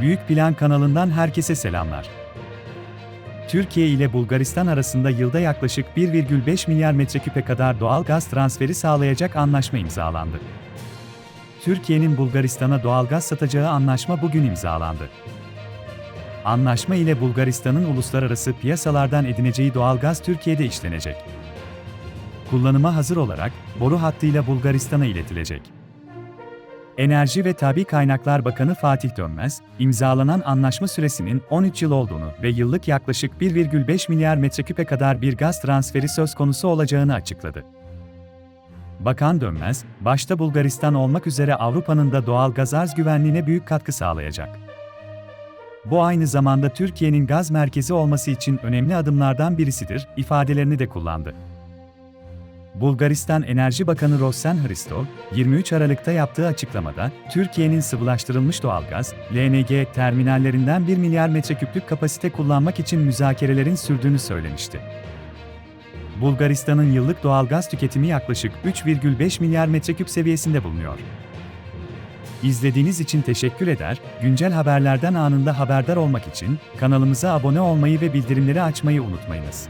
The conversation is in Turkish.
Büyük Plan kanalından herkese selamlar. Türkiye ile Bulgaristan arasında yılda yaklaşık 1,5 milyar metreküpe kadar doğal gaz transferi sağlayacak anlaşma imzalandı. Türkiye'nin Bulgaristan'a doğal gaz satacağı anlaşma bugün imzalandı. Anlaşma ile Bulgaristan'ın uluslararası piyasalardan edineceği doğal gaz Türkiye'de işlenecek. Kullanıma hazır olarak boru hattıyla Bulgaristan'a iletilecek. Enerji ve Tabi Kaynaklar Bakanı Fatih Dönmez, imzalanan anlaşma süresinin 13 yıl olduğunu ve yıllık yaklaşık 1,5 milyar metreküpe kadar bir gaz transferi söz konusu olacağını açıkladı. Bakan Dönmez, başta Bulgaristan olmak üzere Avrupa'nın da doğal gaz arz güvenliğine büyük katkı sağlayacak. Bu aynı zamanda Türkiye'nin gaz merkezi olması için önemli adımlardan birisidir, ifadelerini de kullandı. Bulgaristan Enerji Bakanı Rosen Hristov, 23 Aralık'ta yaptığı açıklamada, Türkiye'nin sıvılaştırılmış doğalgaz, LNG terminallerinden 1 milyar metreküplük kapasite kullanmak için müzakerelerin sürdüğünü söylemişti. Bulgaristan'ın yıllık doğalgaz tüketimi yaklaşık 3,5 milyar metreküp seviyesinde bulunuyor. İzlediğiniz için teşekkür eder, güncel haberlerden anında haberdar olmak için kanalımıza abone olmayı ve bildirimleri açmayı unutmayınız.